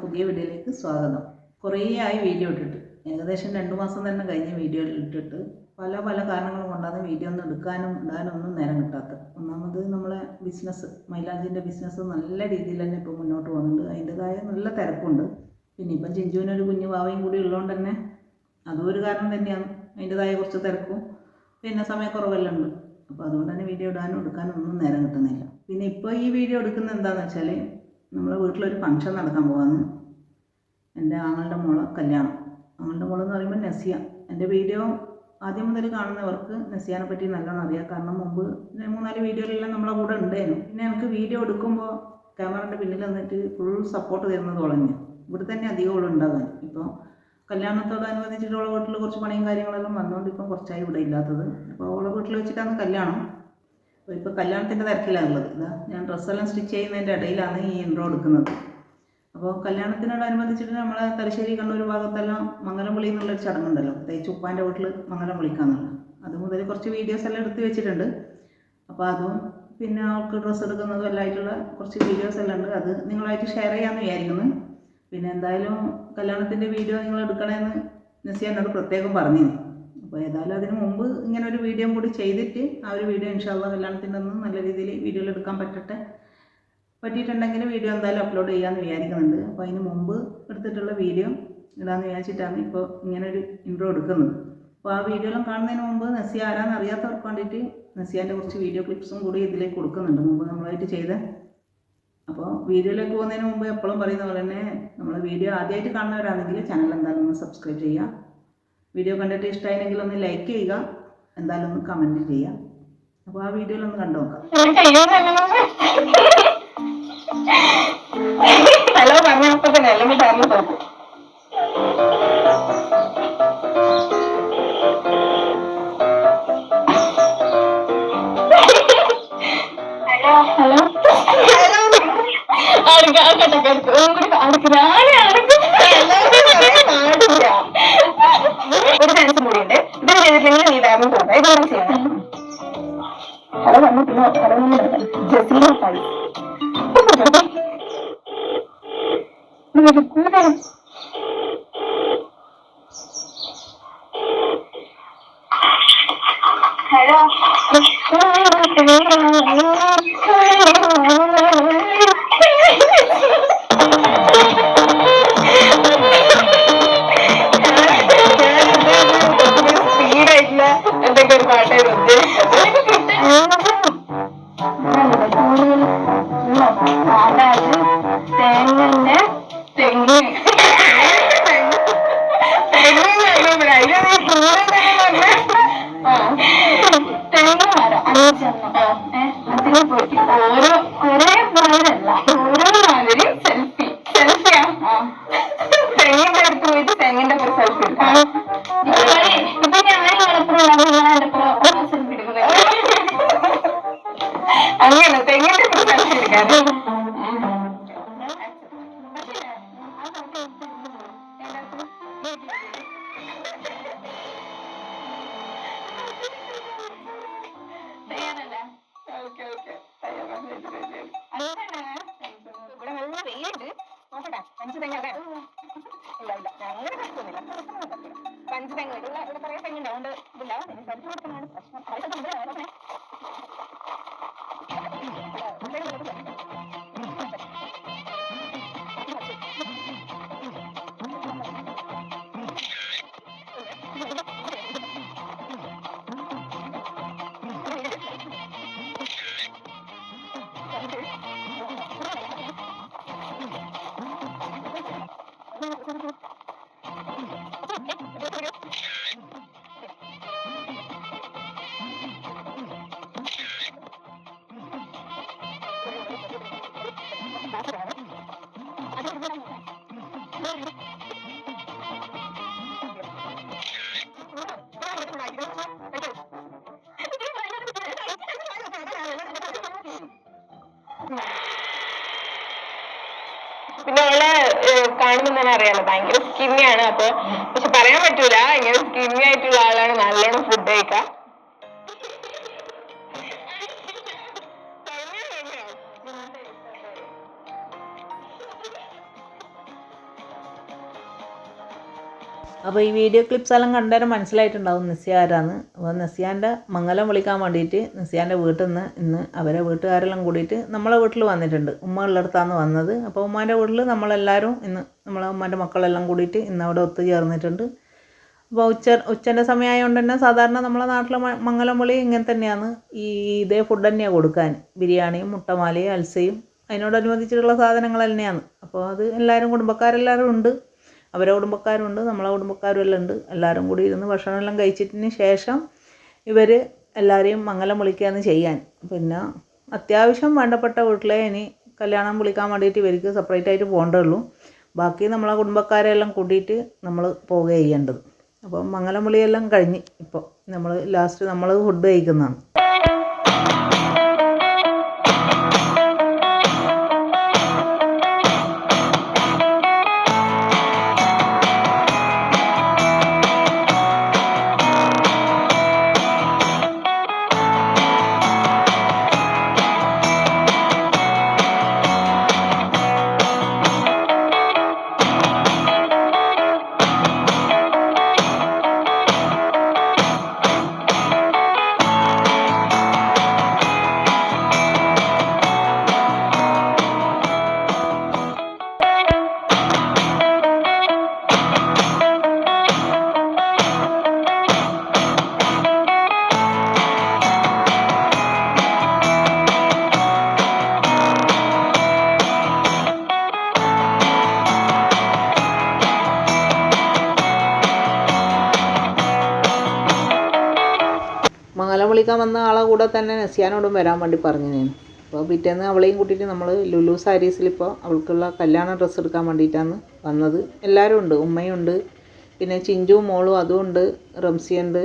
പുതിയ വീഡിയോയിലേക്ക് സ്വാഗതം. കുറേ ആയി വീഡിയോ ഇട്ടിട്ട്. ഏകദേശം രണ്ട് മാസം തന്നെ കഴിഞ്ഞ വീഡിയോ ഇട്ടിട്ട്. പല പല കാരണങ്ങൾ കൊണ്ടാണ് വീഡിയോ ഒന്നും എടുക്കാനും ഇടാനും ഒന്നും നേരം കിട്ടാത്തത്. ഒന്നാമത് നമ്മളെ ബിസിനസ് മൈലാഞ്ചിന്റെ ബിസിനസ് നല്ല രീതിയിൽ തന്നെ ഇപ്പോൾ മുന്നോട്ട് പോകുന്നുണ്ട്. അതിന്റെതായ നല്ല തിരക്കുണ്ട്. പിന്നെ ഇപ്പം ചിഞ്ചുവിനൊരു കുഞ്ഞു വാവയും കൂടി ഉള്ളതുകൊണ്ട് തന്നെ അതും ഒരു കാരണം തന്നെയാണ്. അതിന്റെതായ കുറച്ച് തിരക്കും. പിന്നെ സമയക്കുറവെല്ലാം ഉണ്ട്. അപ്പോൾ അതുകൊണ്ട് തന്നെ വീഡിയോ ഇടാനും എടുക്കാനും ഒന്നും നേരം കിട്ടുന്നില്ല. പിന്നെ ഇപ്പോൾ ഈ വീഡിയോ എടുക്കുന്നത് എന്താണെന്ന് വെച്ചാൽ നമ്മളെ വീട്ടിലൊരു ഫംഗ്ഷൻ നടക്കാൻ പോകാമെന്ന് എന്റെ ആങ്ങളുടെ മോളെ കല്യാണം. ആങ്ങളുടെ മോളെന്ന് പറയുമ്പോൾ നസിയ. എന്റെ വീഡിയോ ആദ്യം മുതൽ കാണുന്നവർക്ക് നസിയാനെ പറ്റി നല്ലോണം അറിയാം. കാരണം മുമ്പ് മൂന്നാൽ വീഡിയോയിലെല്ലാം നമ്മളെ കൂടെ ഉണ്ടായിരുന്നു. പിന്നെ എനിക്ക് വീഡിയോ എടുക്കുമ്പോൾ ക്യാമറയുടെ പിന്നിൽ നിന്നിട്ട് ഫുൾ സപ്പോർട്ട് തരുന്നത് ഉളഞ്ഞു ഇവിടെ തന്നെ അധികം ഉള്ള ഉണ്ടാകാൻ. ഇപ്പോൾ കല്യാണത്തോടനുബന്ധിച്ചിട്ട് അവളെ വീട്ടിൽ കുറച്ച് പണിയും കാര്യങ്ങളെല്ലാം വന്നുകൊണ്ട് ഇപ്പം കുറച്ചായി ഇവിടെ ഇല്ലാത്തത്. അപ്പോൾ അവളെ വീട്ടിൽ വെച്ചിട്ടാണ് കല്യാണം. അപ്പോൾ ഇപ്പോൾ കല്യാണത്തിന്റെ തിരക്കിലാണുള്ളത് ഇതാ ഞാൻ ഡ്രസ്സെല്ലാം സ്റ്റിച്ച് ചെയ്യുന്നതിന്റെ ഇടയിലാണ് ഈ ഇൻട്രോ എടുക്കുന്നത്. അപ്പോൾ കല്യാണത്തിനോടനുബന്ധിച്ചിട്ട് നമ്മളെ തലശ്ശേരി കണ്ണൂർ ഭാഗത്തെല്ലാം മംഗലം വിളി എന്നുള്ളൊരു ചടങ്ങുണ്ടല്ലോ. പ്രത്യേകിച്ച് ഉപ്പാന്റെ വീട്ടിൽ മംഗലം വിളിക്കാന്നുള്ളത് അത് മുതൽ കുറച്ച് വീഡിയോസ് എല്ലാം എടുത്ത് വെച്ചിട്ടുണ്ട്. അപ്പോൾ അതും പിന്നെ അവൾക്ക് ഡ്രസ്സ് എടുക്കുന്നതും എല്ലാം ആയിട്ടുള്ള കുറച്ച് വീഡിയോസ് എല്ലാം ഉണ്ട്. അത് നിങ്ങളായിട്ട് ഷെയർ ചെയ്യാമെന്ന് വിചാരിക്കുന്നു. പിന്നെ എന്തായാലും കല്യാണത്തിന്റെ വീഡിയോ നിങ്ങൾ എടുക്കണമെന്ന് നസി എന്നോട് പ്രത്യേകം പറഞ്ഞിരുന്നു. അപ്പോൾ ഏതായാലും അതിന് മുമ്പ് ഇങ്ങനെ ഒരു വീഡിയോ കൂടി ചെയ്തിട്ട് ആ ഒരു വീഡിയോ ഇൻഷാല്ല കല്യാണത്തിന്റെ ഒന്ന് നല്ല രീതിയിൽ വീഡിയോയിൽ എടുക്കാൻ പറ്റട്ടെ. പറ്റിയിട്ടുണ്ടെങ്കിൽ വീഡിയോ എന്തായാലും അപ്ലോഡ് ചെയ്യാമെന്ന് വിചാരിക്കുന്നുണ്ട്. അപ്പോൾ അതിന് മുമ്പ് എടുത്തിട്ടുള്ള വീഡിയോ ഇടാമെന്ന് വിചാരിച്ചിട്ടാണ് ഇപ്പോൾ ഇങ്ങനെ ഒരു ഇൻട്രോ എടുക്കുന്നത്. അപ്പോൾ ആ വീഡിയോ എല്ലാം കാണുന്നതിന് മുമ്പ് നസിയ ആരാന്ന് അറിയാത്തവർക്ക് വേണ്ടിയിട്ട് നസിയാന്റെ കുറച്ച് വീഡിയോ ക്ലിപ്സും കൂടി ഇതിലേക്ക് കൊടുക്കുന്നുണ്ട്. മുമ്പ് നമ്മളായിട്ട് ചെയ്ത. അപ്പോൾ വീഡിയോയിലേക്ക് പോകുന്നതിന് മുമ്പ് എപ്പോഴും പറയുന്ന പോലെ തന്നെ നമ്മൾ വീഡിയോ ആദ്യമായിട്ട് കാണുന്നവരാണെങ്കിൽ ചാനൽ എന്തായാലും ഒന്ന് സബ്സ്ക്രൈബ് ചെയ്യുക. വീഡിയോ കണ്ടിട്ട് ഇഷ്ടമായില്ലെങ്കിൽ ഒന്ന് ലൈക്ക് ചെയ്യുക എന്തായാലും ഒന്ന് കമന്റ് ചെയ്യാം അപ്പോൾ ആ വീഡിയോയിൽ ഒന്ന് കണ്ടു നോക്കാം ഹലോ പറഞ്ഞപ്പോ തന്നെ അല്ലെങ്കിൽ പറഞ്ഞു ഹലോ ഹലോ ഹലോ അടുക്ക അടുക്ക ഞാനേ അടുക്ക പാടില്ല ഒരു ടെൻസും കൂടി ഉണ്ട്. ഇത് ചെയ്തിട്ടില്ലെങ്കിൽ നീ ഡാമേജ് ഉണ്ട് ഇതാണ് ചെയ്യണം ഹലോ പറഞ്ഞു പിന്നെ ഹലോ ജസീന നിങ്ങൾക്ക് കൂടുതലും ഹലോ. പാട്ടായിരുന്നു ഉദ്ദേശിച്ചത് അതായത് തേങ്ങന്റെ തെങ്ങ്. തെങ്ങ് മരം അഞ്ചെണ്ണം അതിന് പോയി ഓരോ ഒരേ പ്രായമല്ല ഓരോ മാതിരി സെൽഫി സെൽഫിയാ തെങ്ങിന്റെ അടുത്ത് പോയിട്ട് തെങ്ങിന്റെ ഒരു സെൽഫി ഇവിടെ നല്ല വെയിലുണ്ട് നോക്കട്ടെ അഞ്ച് തെങ്ങ് അല്ലേ ഇല്ല ഇല്ല അങ്ങനെ കഷ്ടമൊന്നുമില്ല അഞ്ച് തെങ്ങ് ഇവിടെ ഇവിടെ കുറെ തെങ്ങുണ്ട് അതുകൊണ്ട് ഇതില്ല പിന്നെ അവളെ കാണുമ്പോൾ തന്നെ അറിയാലോ ഭയങ്കര സ്കിന്നിയാണ് അപ്പൊ പക്ഷെ പറയാൻ പറ്റൂല. ഇങ്ങനെ സ്കിന്നി ആയിട്ടുള്ള ആളാണ്. നല്ലോണം ഫുഡ് കഴിക്കുക അപ്പോൾ ഈ വീഡിയോ ക്ലിപ്സ് എല്ലാം കണ്ടേരം മനസ്സിലായിട്ടുണ്ടാവും നസ്യ ആരാന്ന്. അപ്പോൾ നിസ്സിയാന്റെ മംഗലം വിളിക്കാൻ വേണ്ടിയിട്ട് നിസ്സിയാന്റെ വീട്ടിൽ നിന്ന് ഇന്ന് അവരെ വീട്ടുകാരെല്ലാം കൂടിയിട്ട് നമ്മളെ വീട്ടിൽ വന്നിട്ടുണ്ട്. ഉമ്മ ഉള്ളിടത്താണ് വന്നത്. അപ്പോൾ ഉമ്മാന്റെ വീട്ടിൽ നമ്മളെല്ലാവരും ഇന്ന് നമ്മളെ ഉമ്മാന്റെ മക്കളെല്ലാം കൂടിയിട്ട് ഇന്ന് അവിടെ ഒത്തുചേർന്നിട്ടുണ്ട് അപ്പോൾ ഉച്ച ഉച്ചന്റെ സമയമായതുകൊണ്ട് തന്നെ സാധാരണ നമ്മളെ നാട്ടിലെ മംഗലം വിളി ഇങ്ങനെ തന്നെയാണ്. ഈ ഇതേ ഫുഡ് തന്നെയാണ് കൊടുക്കാൻ ബിരിയാണിയും മുട്ടമാലയും അൽസയും. അതിനോടനുബന്ധിച്ചിട്ടുള്ള സാധനങ്ങൾ തന്നെയാണ് അപ്പോൾ അത് എല്ലാവരും കുടുംബക്കാരെല്ലാവരും ഉണ്ട്. അവരെ കുടുംബക്കാരുണ്ട് നമ്മളെ കുടുംബക്കാരും എല്ലാം ഉണ്ട്. എല്ലാവരും കൂടി ഇരുന്ന് ഭക്ഷണമെല്ലാം കഴിച്ചിട്ടിന് ശേഷം ഇവർ എല്ലാവരെയും മംഗലം വിളിക്കുകയാണ് ചെയ്യാൻ. പിന്നെ അത്യാവശ്യം വേണ്ടപ്പെട്ട വീട്ടിലെ ഇനി കല്യാണം വിളിക്കാൻ വേണ്ടിയിട്ട് ഇവർക്ക് സെപ്പറേറ്റ് ആയിട്ട് പോകേണ്ടതുള്ളൂ. ബാക്കി നമ്മളെ കുടുംബക്കാരെല്ലാം കൂട്ടിയിട്ട് നമ്മൾ പോവുക ചെയ്യേണ്ടത്. അപ്പം മംഗലം വിളിയെല്ലാം കഴിഞ്ഞ് ഇപ്പോൾ നമ്മൾ ലാസ്റ്റ് നമ്മൾ ഫുഡ് കഴിക്കുന്നതാണ്. മംഗലം വന്ന ആളെ കൂടെ തന്നെ നസിയാനോടും വരാൻ വേണ്ടി പറഞ്ഞു ഞാൻ അപ്പോൾ പിറ്റേന്ന് അവളെയും കൂട്ടിയിട്ട് നമ്മൾ ലുലു സാരീസിൽ ഇപ്പോൾ അവൾക്കുള്ള കല്യാണ ഡ്രസ്സ് എടുക്കാൻ വേണ്ടിയിട്ടാണ് വന്നത്. എല്ലാവരും ഉണ്ട്. ഉമ്മയുണ്ട് പിന്നെ ചിഞ്ചുവും മോളും അതും ഉണ്ട്. റംസിയുണ്ട്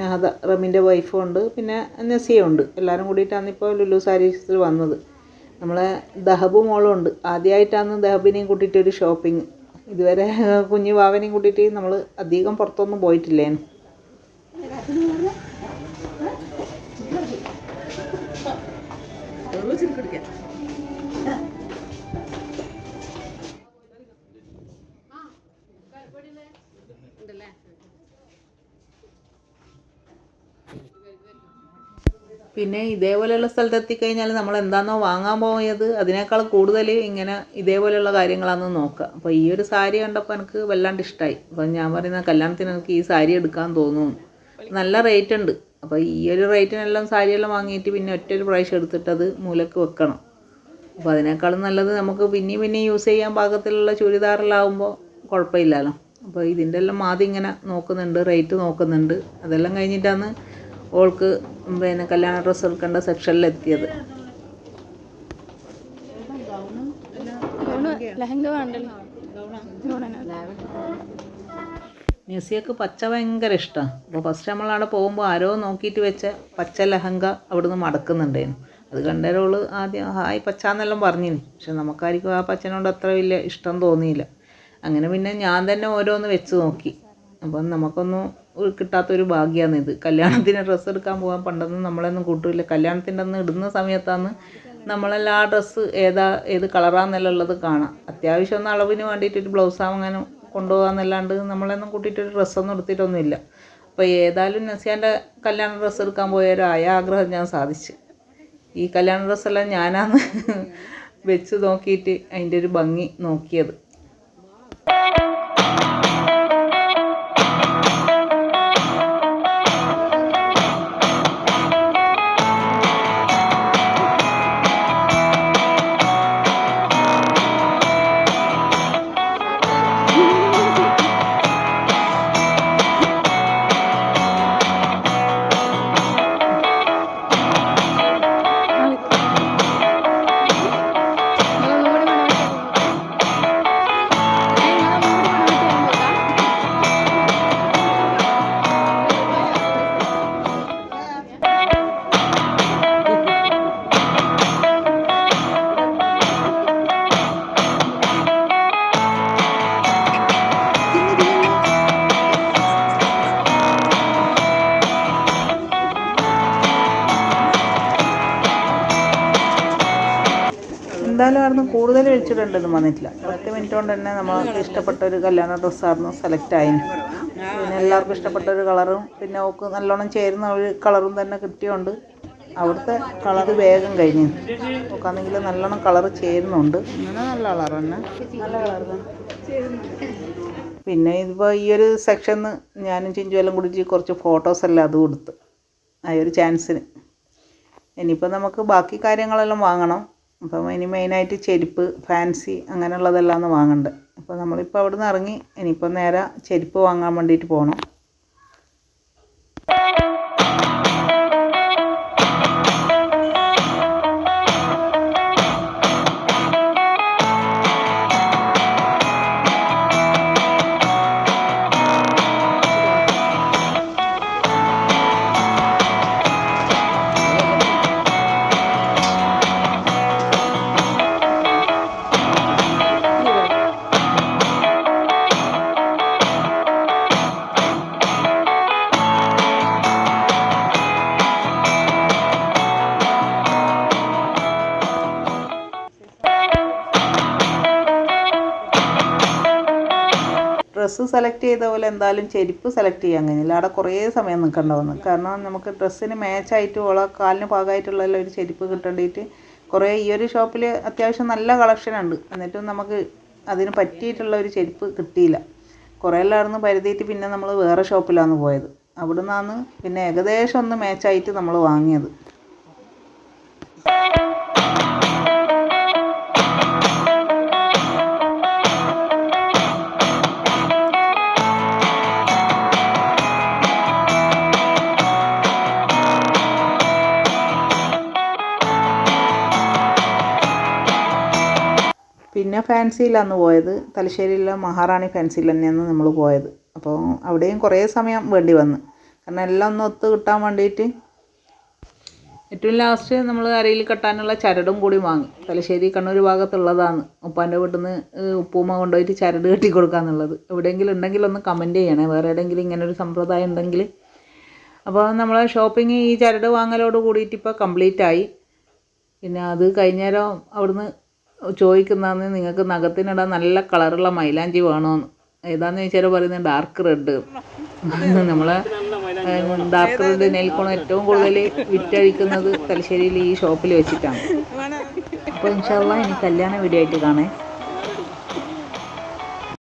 നഹദ ഹദ റമിന്റെ വൈഫും ഉണ്ട്. പിന്നെ നസിയും ഉണ്ട്. എല്ലാവരും കൂടിയിട്ടാണ് ഇപ്പോൾ ലുലു സാരീസിൽ വന്നത്. നമ്മളെ ദഹബ് മോളും ഉണ്ട്. ആദ്യമായിട്ടാണ് ദഹബിനെയും കൂട്ടിയിട്ട് ഒരു ഷോപ്പിംഗ് ഇതുവരെ കുഞ്ഞു വാവനെയും കൂട്ടിയിട്ട് നമ്മൾ അധികം പുറത്തൊന്നും പോയിട്ടില്ലേനു. പിന്നെ ഇതേപോലെയുള്ള സ്ഥലത്ത് എത്തിക്കഴിഞ്ഞാൽ നമ്മൾ എന്താണോ വാങ്ങാൻ പോയത് അതിനേക്കാൾ കൂടുതൽ ഇങ്ങനെ ഇതേപോലെയുള്ള കാര്യങ്ങളാണ് നോക്കുക അപ്പോൾ ഈ ഒരു സാരി കണ്ടപ്പോൾ എനിക്ക് വല്ലാണ്ട് ഇഷ്ടമായി അപ്പോൾ ഞാൻ പറയുന്ന കല്യാണത്തിന് എനിക്ക് ഈ സാരി എടുക്കാൻ തോന്നുന്നു. നല്ല റേറ്റ് ഉണ്ട്. അപ്പോൾ ഈ ഒരു റേറ്റിനെല്ലാം സാരിയെല്ലാം വാങ്ങിയിട്ട് പിന്നെ ഒറ്റ ഒരു പ്രാവശ്യം എടുത്തിട്ടത് അത് മൂലക്ക് വെക്കണം. അപ്പോൾ അതിനേക്കാളും നല്ലത് നമുക്ക് പിന്നെയും പിന്നെയും യൂസ് ചെയ്യാൻ പാകത്തിലുള്ള ചുരിദാറിലാവുമ്പോൾ കുഴപ്പമില്ലല്ലോ. അപ്പോൾ ഇതിന്റെ എല്ലാം ആദ്യം ഇങ്ങനെ നോക്കുന്നുണ്ട് റേറ്റ് നോക്കുന്നുണ്ട്. അതെല്ലാം കഴിഞ്ഞിട്ടാണ് ഓൾക്ക് പിന്നെ കല്യാണ ഡ്രസ്സ് എടുക്കേണ്ട സെക്ഷനിൽ എത്തിയത്. ലഹങ്ക വേണ്ടല്ലോ. നെസിയക്ക് പച്ച ഭയങ്കര ഇഷ്ടമാണ് അപ്പോൾ ഫസ്റ്റ് നമ്മളവിടെ പോകുമ്പോൾ ആരോ നോക്കിയിട്ട് വെച്ച പച്ച ലഹങ്ക അവിടുന്ന് മടക്കുന്നുണ്ടായിരുന്നു. അത് കണ്ടേരോൾ ആദ്യം ഹായ് പച്ച എന്നെല്ലാം പറഞ്ഞിന്. പക്ഷെ നമുക്കായിരിക്കും ആ പച്ചനോട് അത്ര വലിയ ഇഷ്ടം തോന്നിയില്ല. അങ്ങനെ പിന്നെ ഞാൻ തന്നെ ഓരോന്ന് വെച്ച് നോക്കി. അപ്പം നമുക്കൊന്നും കിട്ടാത്തൊരു ഭാഗ്യമാണ് ഇത്. കല്യാണത്തിന് ഡ്രസ്സ് എടുക്കാൻ പോകാൻ പണ്ടൊന്നും നമ്മളൊന്നും കൂട്ടില്ല. കല്യാണത്തിന്റെ അന്ന് ഇടുന്ന സമയത്താണ് നമ്മളെല്ലാം ആ ഡ്രസ്സ് ഏതാ ഏത് കളറാന്നെല്ലാം ഉള്ളത് കാണാം. അത്യാവശ്യം ഒന്ന് അളവിന് വേണ്ടിയിട്ട് ഒരു ബ്ലൗസ് അങ്ങനെ കൊണ്ടുപോകാന്നല്ലാണ്ട് കൂട്ടിയിട്ട് ഒരു ഡ്രസ്സൊന്നും എടുത്തിട്ടൊന്നുമില്ല. അപ്പോൾ ഏതായാലും നസിയാന്റെ കല്യാണ ഡ്രസ്സ് എടുക്കാൻ പോയൊരായ ആഗ്രഹം ഞാൻ സാധിച്ചു. ഈ കല്യാണ ഡ്രസ്സെല്ലാം ഞാനാണ് വെച്ച് നോക്കിയിട്ട് അതിന്റെ ഒരു ഭംഗി നോക്കിയത്. ആയിരുന്നു കൂടുതൽ വെച്ചിട്ടുണ്ടെന്ന് വന്നിട്ടില്ല. പത്ത് മിനിറ്റ് കൊണ്ട് തന്നെ നമ്മൾക്ക് ഇഷ്ടപ്പെട്ട ഒരു കല്യാണ ഡ്രസ്സായിരുന്നു സെലക്ട് ആയിന്. പിന്നെ എല്ലാവർക്കും ഇഷ്ടപ്പെട്ട ഒരു കളറും പിന്നെ ഓക്ക് നല്ലോണം ചേരുന്ന ഒരു കളറും തന്നെ കിട്ടിയോണ്ട് അവിടുത്തെ കളർ വേഗം കഴിഞ്ഞു. നോക്കാണെങ്കിൽ നല്ലോണം കളർ ചേരുന്നുണ്ട്. അങ്ങനെ നല്ല കളർ തന്നെ. നല്ല കളർ തന്നെ. പിന്നെ ഇതിപ്പോൾ ഈ ഒരു സെക്ഷന്ന് ഞാനും ചിഞ്ചുവെല്ലാം കൂടി കുറച്ച് ഫോട്ടോസ് എല്ലാം അതും എടുത്ത് ആ ഒരു ചാൻസിന് ഇനിയിപ്പോൾ നമുക്ക് ബാക്കി കാര്യങ്ങളെല്ലാം വാങ്ങണം. അപ്പം ഇനി മെയിനായിട്ട് ചെരുപ്പ് ഫാൻസി അങ്ങനെയുള്ളതെല്ലാം ഒന്ന് വാങ്ങണ്ടേ. അപ്പോൾ നമ്മളിപ്പോൾ അവിടെ നിന്ന് ഇറങ്ങി ഇനിയിപ്പോൾ നേരെ ചെരുപ്പ് വാങ്ങാൻ വേണ്ടിയിട്ട് പോകണം ഡ്രസ്സ് സെലക്ട് ചെയ്ത പോലെ എന്തായാലും ചെരുപ്പ് സെലക്ട് ചെയ്യാൻ കഴിഞ്ഞില്ല അവിടെ കുറേ സമയം നിൽക്കേണ്ട വന്നു കാരണം നമുക്ക് ഡ്രസ്സിന് മാച്ചായിട്ട് ഉള്ള കാലിന് പാകമായിട്ടുള്ള ഒരു ചെരുപ്പ് കിട്ടേണ്ടിയിട്ട് കുറേ ഈ ഒരു ഷോപ്പിൽ അത്യാവശ്യം നല്ല കളക്ഷൻ ഉണ്ട്. എന്നിട്ടും നമുക്ക് അതിന് പറ്റിയിട്ടുള്ള ഒരു ചെരുപ്പ് കിട്ടിയില്ല. കുറേ എല്ലായിരുന്നു പരുതിയിട്ട് പിന്നെ നമ്മൾ വേറെ ഷോപ്പിലാണ് പോയത്. അവിടെ നിന്നാണ് പിന്നെ ഏകദേശം ഒന്ന് മാച്ചായിട്ട് നമ്മൾ വാങ്ങിയത്. പിന്നെ ഫാൻസിയിലാണ് പോയത്. തലശ്ശേരിയിലെ മഹാറാണി ഫാൻസിയിൽ തന്നെയാണ് നമ്മൾ പോയത്. അപ്പോൾ അവിടെയും കുറേ സമയം വേണ്ടി വന്നു. കാരണം എല്ലാം ഒന്ന് ഒത്ത് കിട്ടാൻ വേണ്ടിയിട്ട് ഏറ്റവും ലാസ്റ്റ് നമ്മൾ അരയിൽ കെട്ടാനുള്ള ചരടും കൂടി വാങ്ങി. തലശ്ശേരി കണ്ണൂർ ഭാഗത്തുള്ളതാണ്. ഉപ്പാന്റെ വീട്ടിൽ നിന്ന് ഉപ്പൂമ്മ കൊണ്ടുപോയിട്ട് ചരട് കെട്ടി കൊടുക്കാന്നുള്ളത് എവിടെയെങ്കിലും ഉണ്ടെങ്കിൽ ഒന്ന് കമന്റ് ചെയ്യണേ. വേറെ എവിടെയെങ്കിലും ഇങ്ങനെ ഒരു സമ്പ്രദായം ഉണ്ടെങ്കിൽ അപ്പോൾ നമ്മളെ ഷോപ്പിംഗ് ഈ ചരട് വാങ്ങലോട് കൂടിയിട്ട് ഇപ്പോൾ കംപ്ലീറ്റ് ആയി. പിന്നെ അത് കഴിഞ്ഞേരം അവിടുന്ന് ചോദിക്കുന്നതാണ് നിങ്ങൾക്ക് നഖത്തിനിടാൻ നല്ല കളറുള്ള മൈലാഞ്ചി വേണമെന്ന് ഏതാന്ന് ചോദിച്ചാൽ പറയുന്നത് ഡാർക്ക് റെഡ് നമ്മളെ ഡാർക്ക് റെഡ് നെൽക്കോണം ഏറ്റവും കൂടുതൽ വിറ്റഴിക്കുന്നത് തലശ്ശേരിയിൽ ഈ ഷോപ്പിൽ വെച്ചിട്ടാണ്. അപ്പോൾ ഇൻഷാല്ല ഇനി കല്യാണ വീഡിയോ ആയിട്ട് കാണേ.